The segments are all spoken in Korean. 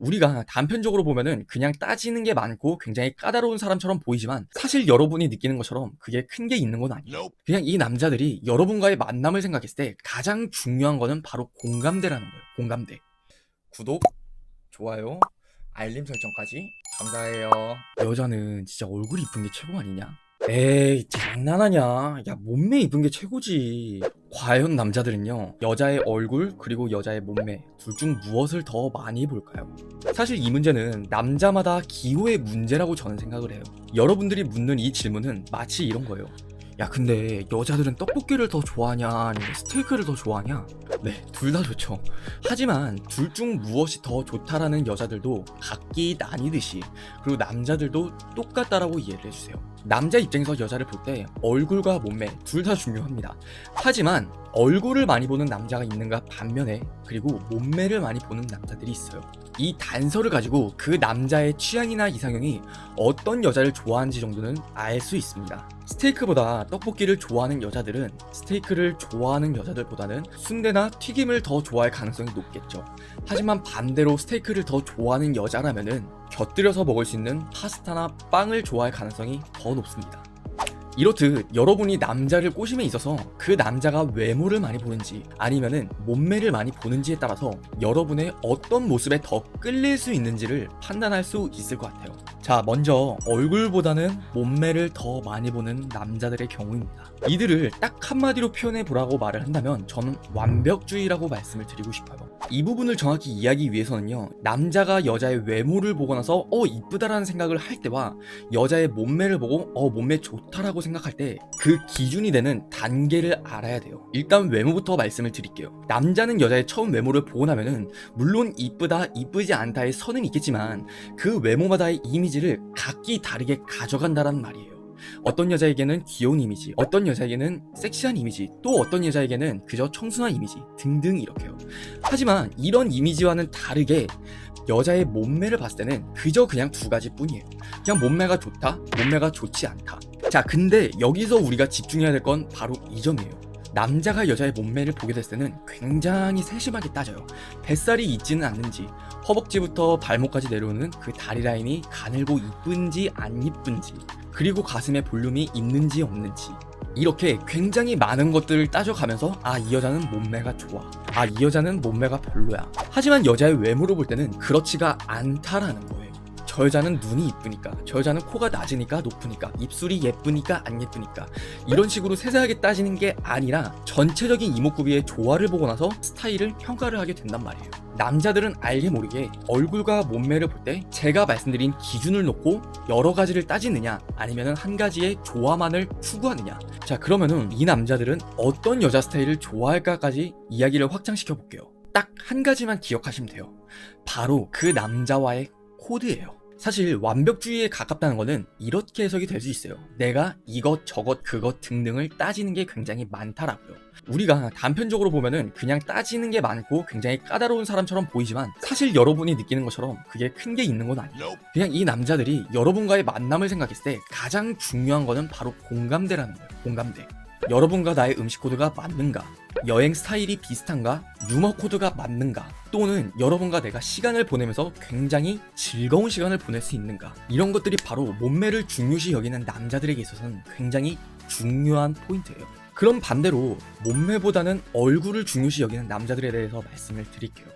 우리가 단편적으로 보면은 그냥 따지는 게 많고 굉장히 까다로운 사람처럼 보이지만 사실 여러분이 느끼는 것처럼 그게 큰 게 있는 건 아니에요. 그냥 이 남자들이 여러분과의 만남을 생각했을 때 가장 중요한 거는 바로 공감대라는 거예요. 공감대. 구독, 좋아요, 알림 설정까지 감사해요. 여자는 진짜 얼굴이 이쁜 게 최고 아니냐? 에이 장난하냐? 야 몸매 이쁜 게 최고지. 과연 남자들은요 여자의 얼굴 그리고 여자의 몸매 둘 중 무엇을 더 많이 볼까요? 사실 이 문제는 남자마다 기호의 문제라고 저는 생각을 해요. 여러분들이 묻는 이 질문은 마치 이런 거예요. 야 근데 여자들은 떡볶이를 더 좋아하냐? 아니면 스테이크를 더 좋아하냐? 네 둘 다 좋죠. 하지만 둘 중 무엇이 더 좋다라는 여자들도 각기 나뉘듯이 그리고 남자들도 똑같다라고 이해를 해주세요 남자 입장에서 여자를 볼 때 얼굴과 몸매 둘 다 중요합니다 하지만 얼굴을 많이 보는 남자가 있는가 반면에 그리고 몸매를 많이 보는 남자들이 있어요 이 단서를 가지고 그 남자의 취향이나 이상형이 어떤 여자를 좋아하는지 정도는 알 수 있습니다. 스테이크보다 떡볶이를 좋아하는 여자들은 스테이크를 좋아하는 여자들보다는 순대나 튀김을 더 좋아할 가능성이 높겠죠. 하지만 반대로 스테이크를 더 좋아하는 여자라면은 곁들여서 먹을 수 있는 파스타나 빵을 좋아할 가능성이 더 높습니다. 이렇듯 여러분이 남자를 꼬심에 있어서 그 남자가 외모를 많이 보는지 아니면은 몸매를 많이 보는지에 따라서 여러분의 어떤 모습에 더 끌릴 수 있는지를 판단할 수 있을 것 같아요. 자, 먼저 얼굴보다는 몸매를 더 많이 보는 남자들의 경우입니다. 이들을 딱 한마디로 표현해 보라고 말을 한다면 저는 완벽주의라고 말씀을 드리고 싶어요. 이 부분을 정확히 이해하기 위해서는요, 남자가 여자의 외모를 보고 나서 어, 이쁘다라는 생각을 할 때와 여자의 몸매를 보고 어, 몸매 좋다라고 생각할 때 그 기준이 되는 단계를 알아야 돼요. 일단 외모부터 말씀을 드릴게요. 남자는 여자의 처음 외모를 보고 나면은 물론 이쁘다, 이쁘지 않다의 선은 있겠지만 그 외모마다의 이미지 를 각기 다르게 가져간다는 말이에요. 어떤 여자에게는 귀여운 이미지, 어떤 여자에게는 섹시한 이미지, 또 어떤 여자에게는 그저 청순한 이미지 등등 이렇게요. 하지만 이런 이미지와는 다르게 여자의 몸매를 봤을 때는 그저 그냥 두 가지 뿐이에요. 그냥 몸매가 좋다, 몸매가 좋지 않다. 자, 근데 여기서 우리가 집중해야 될 건 바로 이 점이에요. 남자가 여자의 몸매를 보게 됐을 때는 굉장히 세심하게 따져요. 뱃살이 있지는 않는지, 허벅지부터 발목까지 내려오는 그 다리 라인이 가늘고 이쁜지 안 이쁜지, 그리고 가슴에 볼륨이 있는지 없는지, 이렇게 굉장히 많은 것들을 따져가면서 아 이 여자는 몸매가 좋아. 아 이 여자는 몸매가 별로야. 하지만 여자의 외모로 볼 때는 그렇지가 않다라는 거예요 저 여자는 눈이 이쁘니까 저 여자는 코가 낮으니까 높으니까 입술이 예쁘니까 안 예쁘니까. 이런 식으로 세세하게 따지는 게 아니라 전체적인 이목구비의 조화를 보고 나서 스타일을 평가를 하게 된단 말이에요. 남자들은 알게 모르게 얼굴과 몸매를 볼 때 제가 말씀드린 기준을 놓고 여러 가지를 따지느냐 아니면 한 가지의 조화만을 추구하느냐. 자 그러면은 이 남자들은 어떤 여자 스타일을 좋아할까까지 이야기를 확장시켜 볼게요. 딱 한 가지만 기억하시면 돼요. 바로 그 남자와의 코드예요 사실 완벽주의에 가깝다는 거는 이렇게 해석이 될 수 있어요. 내가 이것 저것 그것 등등을 따지는 게 굉장히 많다라고요. 우리가 단편적으로 보면은 그냥 따지는 게 많고 굉장히 까다로운 사람처럼 보이지만 사실 여러분이 느끼는 것처럼 그게 큰 게 있는 건 아니에요. 그냥 이 남자들이 여러분과의 만남을 생각했을 때 가장 중요한 거는 바로 공감대라는 거예요. 공감대. 여러분과 나의 음식 코드가 맞는가? 여행 스타일이 비슷한가? 유머 코드가 맞는가? 또는 여러분과 내가 시간을 보내면서 굉장히 즐거운 시간을 보낼 수 있는가? 이런 것들이 바로 몸매를 중요시 여기는 남자들에게 있어서는 굉장히 중요한 포인트예요. 그럼 반대로 몸매보다는 얼굴을 중요시 여기는 남자들에 대해서 말씀을 드릴게요.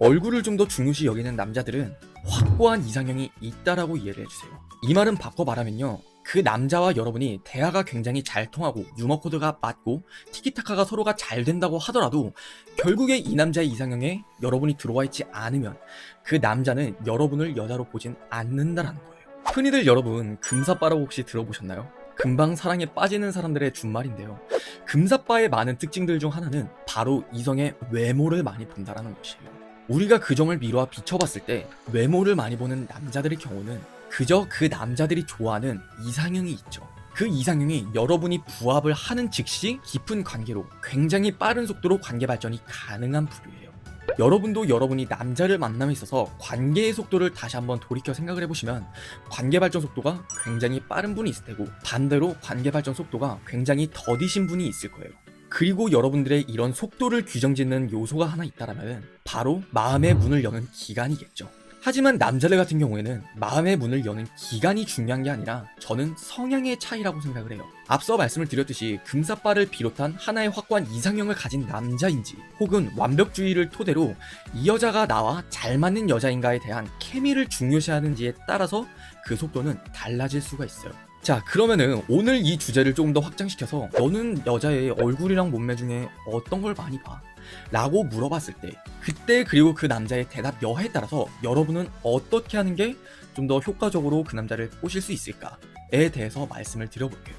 얼굴을 좀 더 중요시 여기는 남자들은 확고한 이상형이 있다라고 이해를 해주세요. 이 말은 바꿔 말하면요. 그 남자와 여러분이 대화가 굉장히 잘 통하고 유머 코드가 맞고 티키타카가 서로가 잘 된다고 하더라도 결국에 이 남자의 이상형에 여러분이 들어와 있지 않으면 그 남자는 여러분을 여자로 보진 않는다라는 거예요. 흔히들 여러분 금사빠라고 혹시 들어보셨나요? 금방 사랑에 빠지는 사람들의 준말인데요. 금사빠의 많은 특징들 중 하나는 바로 이성의 외모를 많이 본다라는 것이에요. 우리가 그 점을 미루어 비춰봤을 때 외모를 많이 보는 남자들의 경우는 그저 그 남자들이 좋아하는 이상형이 있죠. 그 이상형이 여러분이 부합을 하는 즉시 깊은 관계로 굉장히 빠른 속도로 관계 발전이 가능한 부류예요. 여러분도 여러분이 남자를 만남에 있어서 관계의 속도를 다시 한번 돌이켜 생각을 해보시면 관계 발전 속도가 굉장히 빠른 분이 있을 테고 반대로 관계 발전 속도가 굉장히 더디신 분이 있을 거예요. 그리고 여러분들의 이런 속도를 규정짓는 요소가 하나 있다라면 바로 마음의 문을 여는 기간이겠죠. 하지만 남자들 같은 경우에는 마음의 문을 여는 기간이 중요한 게 아니라 저는 성향의 차이라고 생각을 해요. 앞서 말씀을 드렸듯이 금사빠를 비롯한 하나의 확고한 이상형을 가진 남자인지 혹은 완벽주의를 토대로 이 여자가 나와 잘 맞는 여자인가에 대한 케미를 중요시하는지에 따라서 그 속도는 달라질 수가 있어요. 자 그러면은 오늘 이 주제를 조금 더 확장시켜서 너는 여자의 얼굴이랑 몸매 중에 어떤 걸 많이 봐? 라고 물어봤을 때 그때 그리고 그 남자의 대답 여하에 따라서 여러분은 어떻게 하는 게 좀 더 효과적으로 그 남자를 꼬실 수 있을까에 대해서 말씀을 드려볼게요.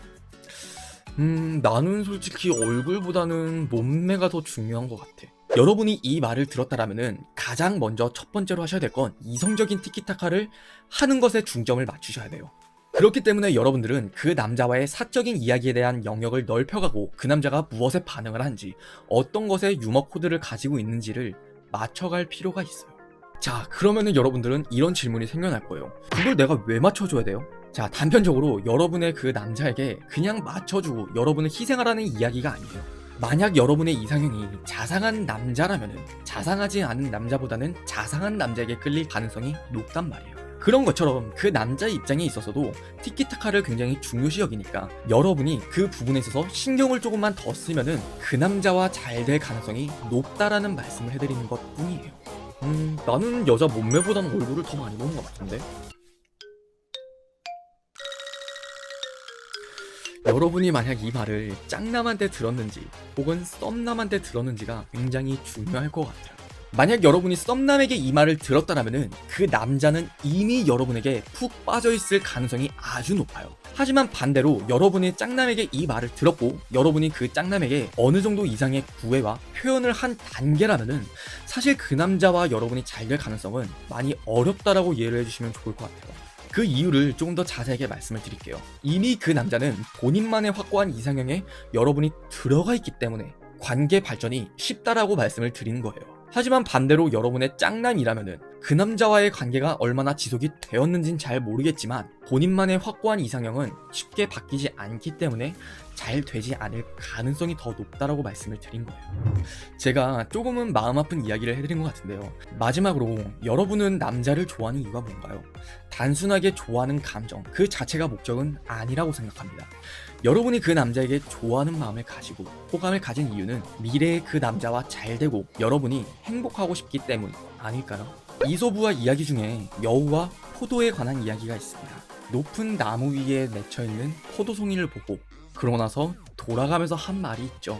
음, 나는 솔직히 얼굴보다는 몸매가 더 중요한 것 같아. 여러분이 이 말을 들었다라면은 가장 먼저 첫 번째로 하셔야 될 건 이성적인 티키타카를 하는 것에 중점을 맞추셔야 돼요. 그렇기 때문에 여러분들은 그 남자와의 사적인 이야기에 대한 영역을 넓혀가고 그 남자가 무엇에 반응을 하는지 어떤 것에 유머 코드를 가지고 있는지를 맞춰갈 필요가 있어요. 자, 그러면은 여러분들은 이런 질문이 생겨날 거예요. 그걸 내가 왜 맞춰줘야 돼요? 자, 단편적으로 여러분의 그 남자에게 그냥 맞춰주고 여러분을 희생하라는 이야기가 아니에요. 만약 여러분의 이상형이 자상한 남자라면은 자상하지 않은 남자보다는 자상한 남자에게 끌릴 가능성이 높단 말이에요. 그런 것처럼 그 남자의 입장에 있어서도 티키타카를 굉장히 중요시 여기니까 여러분이 그 부분에 있어서 신경을 조금만 더 쓰면은 그 남자와 잘 될 가능성이 높다라는 말씀을 해드리는 것 뿐이에요. 음, 나는 여자 몸매보다는 얼굴을 더 많이 보는 것 같은데? 여러분이 만약 이 말을 짱남한테 들었는지 혹은 썸남한테 들었는지가 굉장히 중요할 것 같아요. 만약 여러분이 썸남에게 이 말을 들었다라면은 그 남자는 이미 여러분에게 푹 빠져 있을 가능성이 아주 높아요. 하지만 반대로 여러분이 짱남에게 이 말을 들었고 여러분이 그 짱남에게 어느 정도 이상의 구애와 표현을 한 단계라면은 사실 그 남자와 여러분이 잘 될 가능성은 많이 어렵다라고 이해를 해주시면 좋을 것 같아요. 그 이유를 조금 더 자세하게 말씀을 드릴게요. 이미 그 남자는 본인만의 확고한 이상형에 여러분이 들어가 있기 때문에 관계 발전이 쉽다라고 말씀을 드리는 거예요. 하지만 반대로 여러분의 짱남이라면은 그 남자와의 관계가 얼마나 지속이 되었는진 잘 모르겠지만 본인만의 확고한 이상형은 쉽게 바뀌지 않기 때문에 잘 되지 않을 가능성이 더 높다라고 말씀을 드린 거예요. 제가 조금은 마음 아픈 이야기를 해드린 것 같은데요. 마지막으로 여러분은 남자를 좋아하는 이유가 뭔가요? 단순하게 좋아하는 감정 그 자체가 목적은 아니라고 생각합니다. 여러분이 그 남자에게 좋아하는 마음을 가지고 호감을 가진 이유는 미래의 그 남자와 잘 되고 여러분이 행복하고 싶기 때문 아닐까요? 이소부와 이야기 중에 여우와 포도에 관한 이야기가 있습니다. 높은 나무 위에 맺혀 있는 포도송이를 보고 그러고 나서 돌아가면서 한 말이 있죠.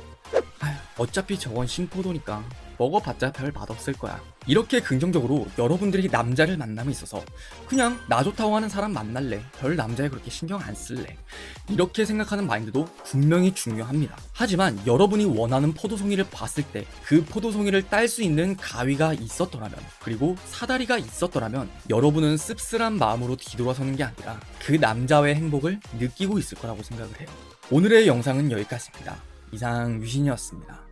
어차피 저건 신포도니까 먹어봤자 별 맛없을 거야. 이렇게 긍정적으로 여러분들이 남자를 만남에 있어서 그냥 나 좋다고 하는 사람 만날래. 별 남자에 그렇게 신경 안 쓸래. 이렇게 생각하는 마인드도 분명히 중요합니다. 하지만 여러분이 원하는 포도송이를 봤을 때 그 포도송이를 딸 수 있는 가위가 있었더라면 그리고 사다리가 있었더라면 여러분은 씁쓸한 마음으로 뒤돌아서는 게 아니라 그 남자의 행복을 느끼고 있을 거라고 생각을 해요. 오늘의 영상은 여기까지입니다. 이상 유신이었습니다.